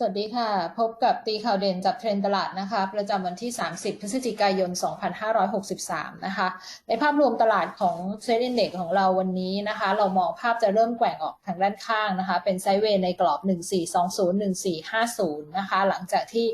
สวัสดีค่ะ พบกับตีข่าวเด่นจากเทรนด์ตลาดนะคะ ประจำวันที่ 30 พฤศจิกายน 2563 นะคะ ในภาพรวมตลาดของเซ็นดี x ของเราวันนี้นะคะ เรามองภาพจะเริ่มแกว่งออกทางด้านข้างนะคะ เป็นไซเวย์ในกรอบ 1420 1450 นะคะ หลังจากที่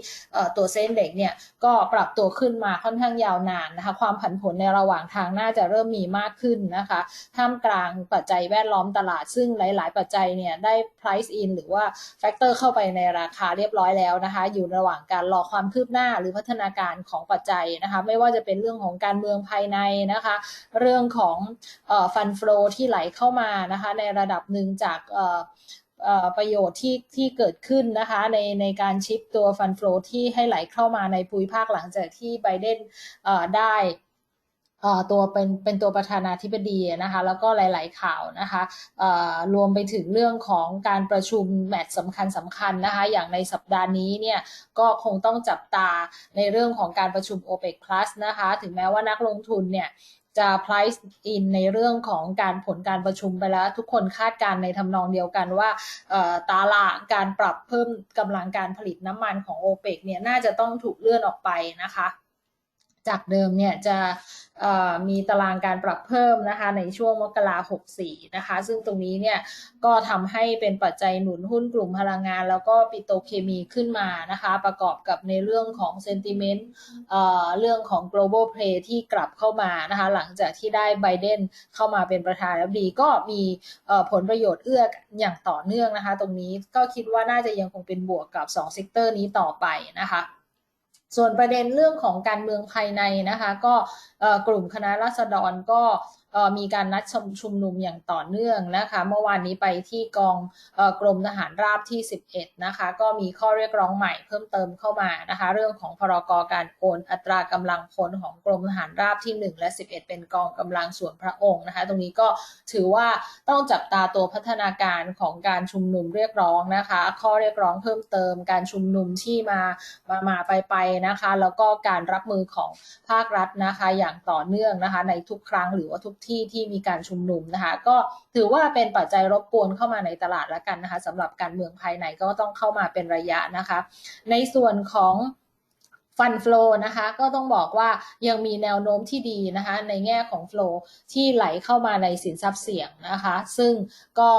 ตัวเซ็นดี x เนี่ยก็ปรับตัวขึ้นมาค่อนข้างยาวนานนะคะ ความผันผวนในระหว่างทางน่าจะเริ่มมีมากขึ้นนะคะ ท่ามกลางปัจจัยแวดล้อมตลาดซึ่งหลาย ๆ ปัจจัยเนี่ยได้ price in หรือว่า factor เข้าไปในราคาเรียบร้อยแล้วนะคะ อยู่ระหว่างการรอความคืบหน้าหรือพัฒนาการของปัจจัยนะคะ ไม่ว่าจะเป็นเรื่องของการเมืองภายในนะคะ เรื่องของฟันฟลอที่ไหลเข้ามานะคะ ในระดับหนึ่งจากประโยชน์ที่ที่เกิดขึ้นนะคะในในการชิปตัวฟันฟลอที่ให้ไหลเข้ามาในภูมิภาคหลังจากที่ไบเดนได้ ตัวเป็นเป็นตัวประธานาธิบดีนะคะ แล้วก็หลาย ๆ ข่าวนะคะรวมไปถึงเรื่องของการประชุมแมตช์สำคัญสำคัญนะคะ อย่างในสัปดาห์นี้เนี่ยก็คงต้องจับตาในเรื่องของการประชุม OPEC Plus นะคะ ถึงแม้ว่านักลงทุนเนี่ยจะ price in ในเรื่องของการผลการประชุมไปแล้ว ทุกคนคาดการในทำนองเดียวกันว่าตาลาการปรับเพิ่มกำลังการผลิตน้ำมันของ OPEC เนี่ยน่าจะต้องถูกเลื่อนออกไปนะคะ จากเดิมเนี่ยจะมีตารางการปรับเพิ่มนะคะในช่วงมกราหกสี่นะคะ ซึ่งตรงนี้เนี่ยก็ทำให้เป็นปัจจัยหนุนหุ้นกลุ่มพลังงาน แล้วก็ปิโตเคมีขึ้นมานะคะ ประกอบกับในเรื่องของเซนติเมนต์เรื่องของ global play ที่กลับเข้ามานะคะ หลังจากที่ได้ไบเดนเข้ามาเป็นประธานาธิบดีก็มีผลประโยชน์เอื้ออย่างต่อเนื่องนะคะ ตรงนี้ก็คิดว่าน่าจะยังคงเป็นบวกกับ2เซกเตอร์นี้ต่อไปนะคะ ส่วนประเด็นเรื่องของการเมืองภายในนะคะ ก็กลุ่มคณะราษฎรก็ มีการนัดชุมนุมอย่างต่อเนื่องนะคะเมื่อวานนี้ไปที่กองกรมทหารราบที่ 11 นะคะ ก็มีข้อเรียกร้องใหม่เพิ่มเติมเข้ามานะคะ เรื่องของพรกการโอนอัตรากำลังพลของกรมทหารราบที่ 1 และ 11 เป็นกองกำลังส่วนพระองค์นะคะ ตรงนี้ก็ถือว่าต้องจับตาตัวพัฒนาการของการชุมนุมเรียกร้องนะคะ ข้อเรียกร้องเพิ่มเติมการชุมนุมที่มามามาไปไปนะคะ แล้วก็การรับมือของภาครัฐนะคะ อย่างต่อเนื่องนะคะ ในทุกครั้งหรือว่าทุกที่ที่มีการชุมนุมนะคะ ก็ถือว่าเป็นปัจจัยรบกวนเข้ามาในตลาดแล้วกันนะคะสำหรับการเมืองภายในก็ต้องเข้ามาเป็นระยะนะคะ ในส่วนของ ฟันฟลอนะคะก็ต้องบอกว่ายังมีแนวโน้มที่ดีนะคะในแง่ของฟลอที่ไหลเข้ามาในสินทรัพย์เสี่ยงนะคะ ซึ่งก็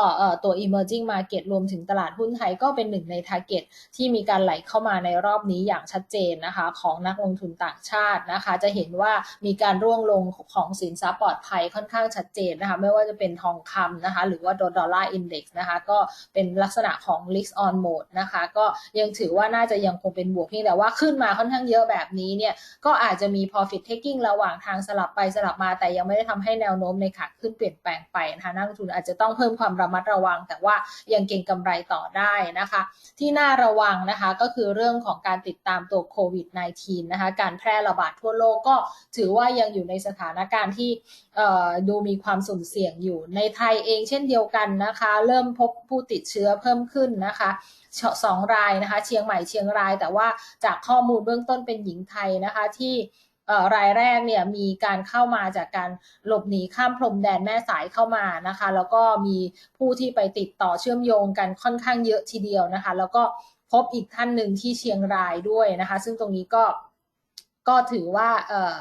ตัว emerging market รวมถึงตลาดหุ้นไทยก็เป็นหนึ่งใน target ที่มีการไหลเข้ามาในรอบนี้อย่างชัดเจนนะคะของนักลงทุนต่างชาตินะคะ จะเห็นว่ามีการร่วงลงของสินทรัพย์ปลอดภัยค่อนข้างชัดเจนนะคะไม่ว่าจะเป็นทองคำนะคะหรือว่าดอลลาร์อินเด็กซ์นะคะก็เป็นลักษณะของ risk on mode นะคะก็ยังถือว่าน่าจะยังคงเป็นบวกเพียงแต่ว่าขึ้นมาค่อนข้างเยอะแบบนี้เนี่ยก็อาจจะมี profit taking ระหว่างทางสลับไปสลับมา แต่ยังไม่ได้ทำให้แนวโน้มในขาขึ้นเปลี่ยนแปลงไปนะคะนักลงทุนอาจจะต้องเพิ่มความระมัดระวัง แต่ว่ายังเก็งกำไรต่อได้นะคะ ที่น่าระวังนะคะก็คือเรื่องของการติดตามตัวโควิด -19 นะคะการแพร่ระบาดทั่วโลกก็ถือว่ายังอยู่ในสถานการณ์ที่ดูมีความสุ่มเสี่ยงอยู่ในไทยเองเช่นเดียวกันนะคะ เริ่มพบผู้ติดเชื้อเพิ่มขึ้นนะคะสองรายนะคะ เชียงใหม่เชียงราย แต่ว่าจากข้อมูลเบื้องต้นเป็นหญิงไทยนะคะที่รายแรกเนี่ยมีการเข้ามาจากการหลบหนีข้ามพรมแดนแม่สายเข้ามานะคะ แล้วก็มีผู้ที่ไปติดต่อเชื่อมโยงกันค่อนข้างเยอะทีเดียวนะคะ แล้วก็พบอีกท่านหนึ่งที่เชียงรายด้วยนะคะ ซึ่งตรงนี้ก็ก็ถือว่าเออ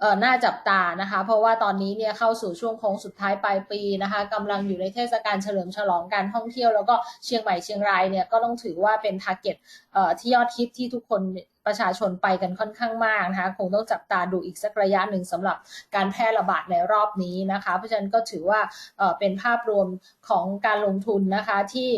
เออน่าจับตานะคะ เพราะว่าตอนนี้เนี่ยเข้าสู่ช่วงโค้งสุดท้ายปลายปีนะคะกำลังอยู่ในเทศกาลเฉลิมฉลองการท่องเที่ยวแล้วก็เชียงใหม่เชียงรายเนี่ยก็ต้องถือว่าเป็นทาร์เก็ตเอ่อที่ยอดฮิตที่ทุกคน ประชาชนไปกันค่อนข้างมากนะคะคงต้องจับตาดูอีกสักระยะหนึ่งสำหรับการแพร่ระบาดในรอบนี้นะคะเพราะฉะนั้นก็ถือว่าเออเป็นภาพรวมของการลงทุนนะคะที่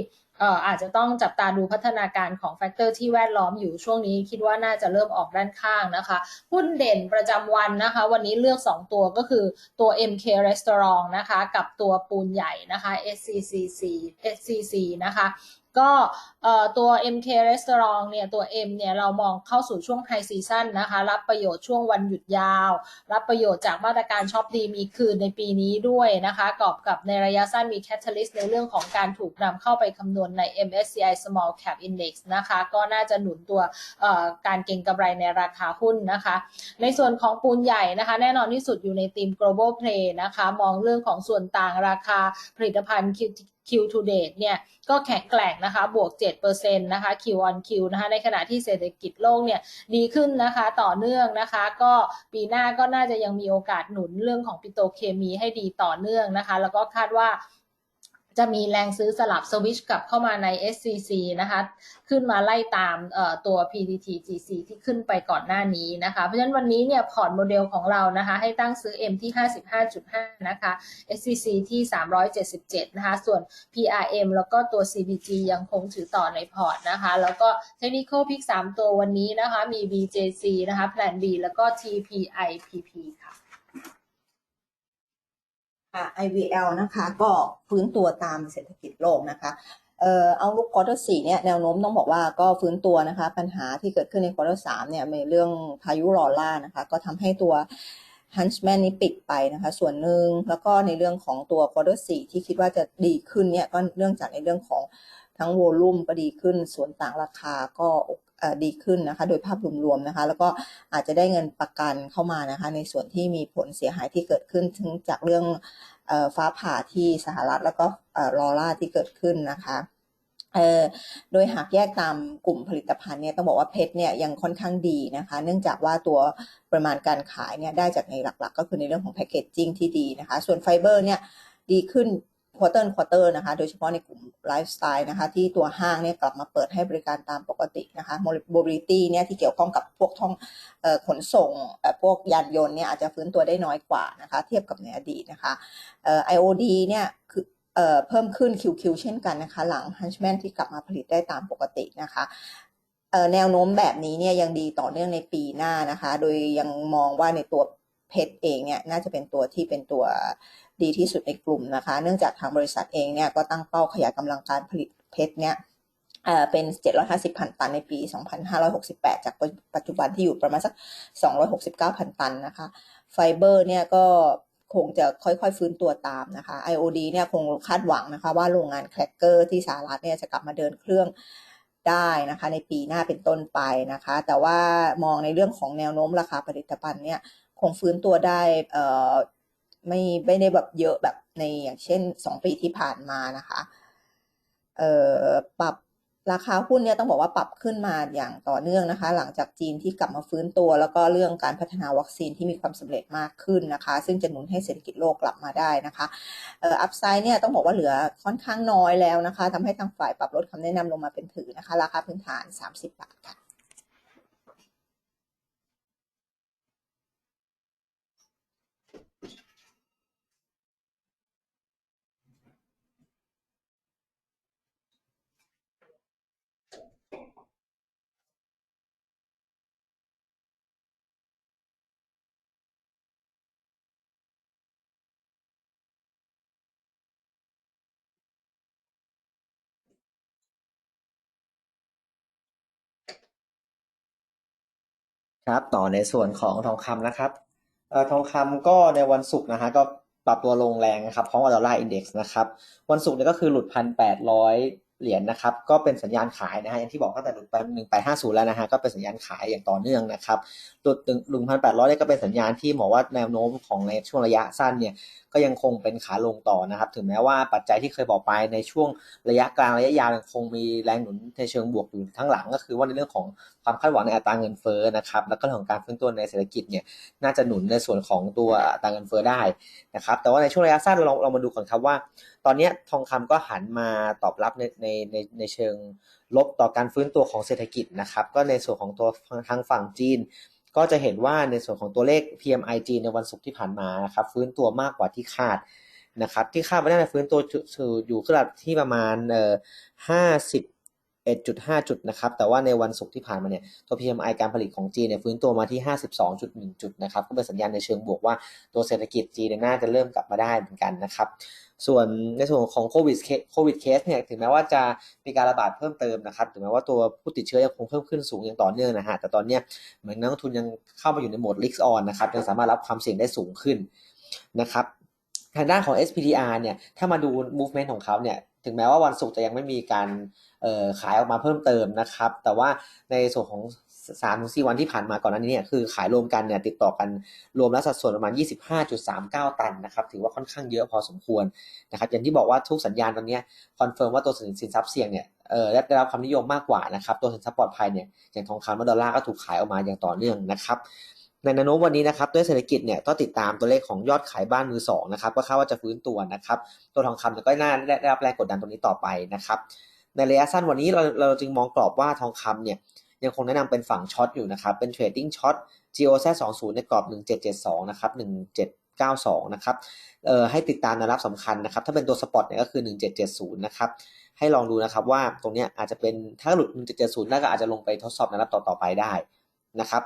อาจจะต้องจับตาดูพัฒนาการของแฟกเตอร์ที่แวดล้อมอยู่ช่วงนี้คิดว่าน่าจะเริ่มออกด้านข้างนะคะหุ้นเด่นประจำวันนะคะ วันนี้เลือก 2 ตัวก็คือตัว MK Restaurant นะคะ กับตัวปูนใหญ่นะคะ SCCC SCC นะคะ ก็ตัว MK Restaurant เนี่ยตัว M เนี่ยเรามองเข้าสู่ช่วงไฮซีซั่นนะคะ รับประโยชน์ช่วงวันหยุดยาว รับประโยชน์จากมาตรการช็อปดีมีคืนในปีนี้ด้วยนะคะกอบกับในระยะสั้นมีแคตตาลิสต์ในเรื่องของการถูกนำเข้าไปคำนวณใน MSCI Small Cap Index นะคะ ก็น่าจะหนุนตัวการเก็งกำไรในราคาหุ้นนะคะ ในส่วนของปูนใหญ่นะคะ แน่นอนที่สุดอยู่ในทีม global play นะคะ มองเรื่องของส่วนต่างราคาผลิตภัณฑ์ Q to date เนี่ยก็แข็งแกร่งนะคะบวก 7%นะคะ Q on Q นะคะในขณะที่เศรษฐกิจโลกเนี่ยดีขึ้นนะคะต่อเนื่องนะคะ ก็ปีหน้าก็น่าจะยังมีโอกาสหนุนเรื่องของปิโตเคมีให้ดีต่อเนื่องนะคะ แล้วก็คาดว่า จะมีแรงซื้อสลับสวิชกลับเข้ามาใน SCC นะคะ ขึ้นมาไล่ตามตัว PTT GC ที่ขึ้นไปก่อนหน้านี้นะคะ เพราะฉะนั้นวันนี้เนี่ยพอร์ตโมเดลของเรานะคะ ให้ตั้งซื้อ M ที่ 55.5 นะคะ SCC ที่ 377 นะคะ ส่วน PRM แล้วก็ตัว CBG ยังคงถือต่อในพอร์ตนะคะ แล้วก็ Technical Pick 3 ตัววันนี้นะคะ มี BJC นะคะ Plan B แล้วก็ TPIPP ค่ะค่ะ IVL นะคะ ก็ฟื้นตัวตามเศรษฐกิจโลกนะคะเอ่อเอาลุกควอเตอร์สี่เนี่ยแนวโน้มต้องบอกว่าก็ฟื้นตัวนะคะ ปัญหาที่เกิดขึ้นในควอเตอร์สามเนี่ยมีเรื่องพายุลอล่านะคะ ก็ทำให้ตัว Hunchman นี้ปิดไปนะคะ ส่วนหนึ่งแล้วก็ในเรื่องของตัวควอเตอร์สี่ที่คิดว่าจะดีขึ้นเนี่ยก็เนื่องจากในเรื่องของทั้งโวลุ่มก็ดีขึ้น ส่วนต่างราคาก็ ดีขึ้นนะคะ โดยภาพรวมๆนะคะ แล้วก็อาจจะได้เงินประกันเข้ามานะคะ ในส่วนที่มีผลเสียหายที่เกิดขึ้นถึงจากเรื่องฟ้าผ่าที่สหรัฐแล้วก็ลอร่าที่เกิดขึ้นนะคะโดยหากแยกตามกลุ่มผลิตภัณฑ์เนี่ยต้องบอกว่าเพชรเนี่ยยังค่อนข้างดีนะคะ เนื่องจากว่าตัวปริมาณการขายเนี่ยได้จากในหลักๆ ก็คือในเรื่องของแพคเกจจิ้งที่ดีนะคะ ส่วนไฟเบอร์เนี่ยดีขึ้น ควอเตอร์ควอเตอร์นะคะ โดยเฉพาะในกลุ่มไลฟ์สไตล์นะคะ ที่ตัวห้างเนี่ยกลับมาเปิดให้บริการตามปกตินะคะโมบิลิตี้เนี่ยที่เกี่ยวข้องกับพวกท่องขนส่งพวกยานยนต์เนี่ยอาจจะฟื้นตัวได้น้อยกว่านะคะ เทียบกับในอดีตนะคะ IOD เนี่ยคือเพิ่มขึ้น QQ เช่นกันนะคะ หลัง Hunchman ที่กลับมาผลิตได้ตามปกตินะคะแนวโน้มแบบนี้เนี่ยยังดีต่อเนื่องในปีหน้านะคะ โดยยังมองว่าในตัว เพชรเองเนี่ยน่าจะเป็นตัวที่เป็นตัวดีที่สุดในกลุ่มนะคะ เนื่องจากทางบริษัทเองเนี่ยก็ตั้งเป้าขยายกำลังการผลิตเพชรเนี่ยเป็น 750พันตันในปี 2568 จากปัจจุบันที่อยู่ประมาณสัก 269พันตันนะคะ ไฟเบอร์เนี่ยก็คงจะค่อยๆฟื้นตัวตามนะคะ IOD เนี่ยคงคาดหวังนะคะว่าโรงงานแครกเกอร์ที่สหรัฐเนี่ยจะกลับมาเดินเครื่องได้นะคะในปีหน้าเป็นต้นไปนะคะ แต่ว่ามองในเรื่องของแนวโน้มราคาผลิตภัณฑ์เนี่ย คงฟื้นตัวได้เอ่อไม่ไม่ได้แบบเยอะแบบในอย่างเช่น2ปีที่ผ่านมานะคะเอ่อปรับราคาหุ้นเนี่ยต้องบอกว่าปรับขึ้นมาอย่างต่อเนื่องนะคะ หลังจากจีนที่กลับมาฟื้นตัว แล้วก็เรื่องการพัฒนาวัคซีนที่มีความสำเร็จมากขึ้นนะคะ ซึ่งจะหนุนให้เศรษฐกิจโลกกลับมาได้นะคะเอ่ออัพไซด์เนี่ยต้องบอกว่าเหลือค่อนข้างน้อยแล้วนะคะทำให้ทางฝ่ายปรับลดคำแนะนำลงมาเป็นถือนะคะ ราคาพื้นฐาน 30 บาทค่ะ ครับต่อในส่วนของทองคำนะครับอทองคำก็ในวันศุกร์นะฮะก็ปรับตัวลงแรงนะครับพร้อมกับดอลลาร์อินเด็กซ์นะครับวันศุกร์เนี่ยก็คือหลุดพันแปดร้อยเหรียญนะครับก็เป็นสัญญาณขายนะฮะอย่างที่บอกตั้งแต่หลุดไปหนึ่งไปห้าศูนย์แล้วนะฮะก็เป็นสัญญาณขายอย่างต่อเนื่องนะครับหลุดถึงหนึ่งพันแปดร้อยเนี่ยก็เป็นสัญญาณที่บอกว่าแนวโน้มของในช่วงระยะสั้นเนี่ยก็ยังคงเป็นขาลงต่อนะครับ ถึงแม้ว่าปัจจัยที่เคยบอกไปในช่วงระยะกลางระยะยาวยังคงมีแรงหนุนในเชิงบวกอยู่ทั้งหลังก็คือว่าในเรื่องของความคาดหวังในอัตราเงินเฟ้อนะครับ แล้วก็เรื่องของการฟื้นตัวในเศรษฐกิจเนี่ยน่าจะหนุนในส่วนของตัวอัตราเงินเฟ้อได้นะครับ แต่ว่าในช่วงระยะสั้นเราเรามาดูก่อนครับว่า ตอนนี้ทองคำก็หันมาตอบรับในในในในเชิงลบต่อการฟื้นตัวของเศรษฐกิจนะครับ ก็ในส่วนของตัวทางฝั่งจีน ก็จะเห็นว่าในส่วนของตัวเลข PMI จีนในวันศุกร์ที่ผ่านมานะครับฟื้นตัวมากกว่าที่คาดนะครับที่คาดว่าน่าจะฟื้นตัวอยู่ระดับที่ประมาณเอ่อห้าสิบ เอ็ดจุดนะครับ แต่ว่าในวันศุกร์ที่ผ่านมาเนี่ยตัว PMI การผลิตของจีนเนี่ยฟื้นตัวมาที่ห้าสิบสองจุดหนึ่งจุดนะครับ ก็เป็นสัญญาณในเชิงบวกว่าตัวเศรษฐกิจจีนน่าจะเริ่มกลับมาได้เหมือนกันนะครับ ส่วนในส่วนของโควิดโควิดเคสเนี่ยถึงแม้ว่าจะมีการระบาดเพิ่มเติมนะครับ ถึงแม้ว่าตัวผู้ติดเชื้อยังคงเพิ่มขึ้นสูงอย่างต่อเนื่องนะฮะ แต่ตอนนี้เหมือนนักลงทุนยังเข้ามาอยู่ในโหมด risk on นะครับ ยังสามารถรับความเสี่ยงได้สูงขึ้นนะครับทางด้านของ SPDR เนี่ย ถ้ามาดู movement ของเขาเนี่ย ถึงแม้ว่าวันศุกร์จะยังไม่มีการขายออกมาเพิ่มเติมนะครับ แต่ว่าในส่วนของสามถึงสี่วันที่ผ่านมาก่อนหน้านี้เนี่ยคือขายรวมกันเนี่ยติดต่อกันรวมแล้วสัดส่วนประมาณ 25.39 ตันนะครับถือว่าค่อนข้างเยอะพอสมควรนะครับอย่างที่บอกว่าทุกสัญญาณตอนนี้คอนเฟิร์มว่าตัวสินสินทรัพย์เสี่ยงเนี่ยเออได้รับความนิยมมากกว่านะครับตัวสินทรัพย์ปลอดภัยเนี่ยอย่างทองคำและดอลลาร์ก็ถูกขายออกมาอย่างต่อเนื่องนะครับ ในแนวโน้มวันนี้นะครับด้วยเศรษฐกิจเนี่ยต้องติดตามตัวเลขของยอดขายบ้านมือสองนะครับว่าคาดว่าจะฟื้นตัวนะครับ ตัวทองคำก็น่าได้รับแรงกดดันตรงนี้ต่อไปนะครับ ในระยะสั้นวันนี้เราเราจึงมองกรอบว่าทองคำเนี่ยยังคงแนะนำเป็นฝั่งช็อตอยู่นะครับ เป็นเทรดดิ้งช็อต GOZ 20ในกรอบ 1772 นะครับ 1792 นะครับ เอ่อให้ติดตามแนวรับสำคัญนะครับ ถ้าเป็นตัวสปอตเนี่ยก็คือ 1770 นะครับ ให้ลองดูนะครับว่าตรงเนี้ยอาจจะเป็นถ้าหลุด 1770ได้ก็อาจจะลงไปทดสอบแนวรับต่อๆไปได้นะครับ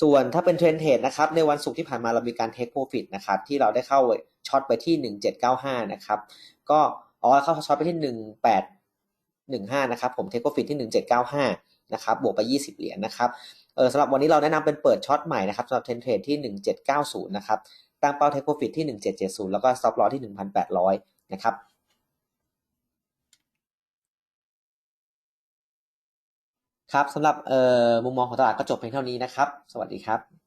ส่วนถ้าเป็นเทรนเทรดนะครับในวันศุกร์ที่ผ่านมาเรามีการเทคโปรฟิตนะครับที่เราได้เข้าช็อตไปที่ 1795 นะครับ ก็อ๋อเข้าช็อตไปที่ 1815 นะครับ ผมเทคโปรฟิตที่ 1795 นะครับบวกไป 20 เหรียญนะครับเออสำหรับวันนี้เราแนะนำเป็นเปิดช็อตใหม่นะครับสำหรับเทรนเทรดที่ 1790 นะครับตั้งเป้าเทคโปรฟิตที่ 1770 แล้วก็สต็อปลอที่ 1,800 นะครับ ครับสำหรับมุมมองของตลาดก็จบเพียงเท่านี้นะครับ สวัสดีครับ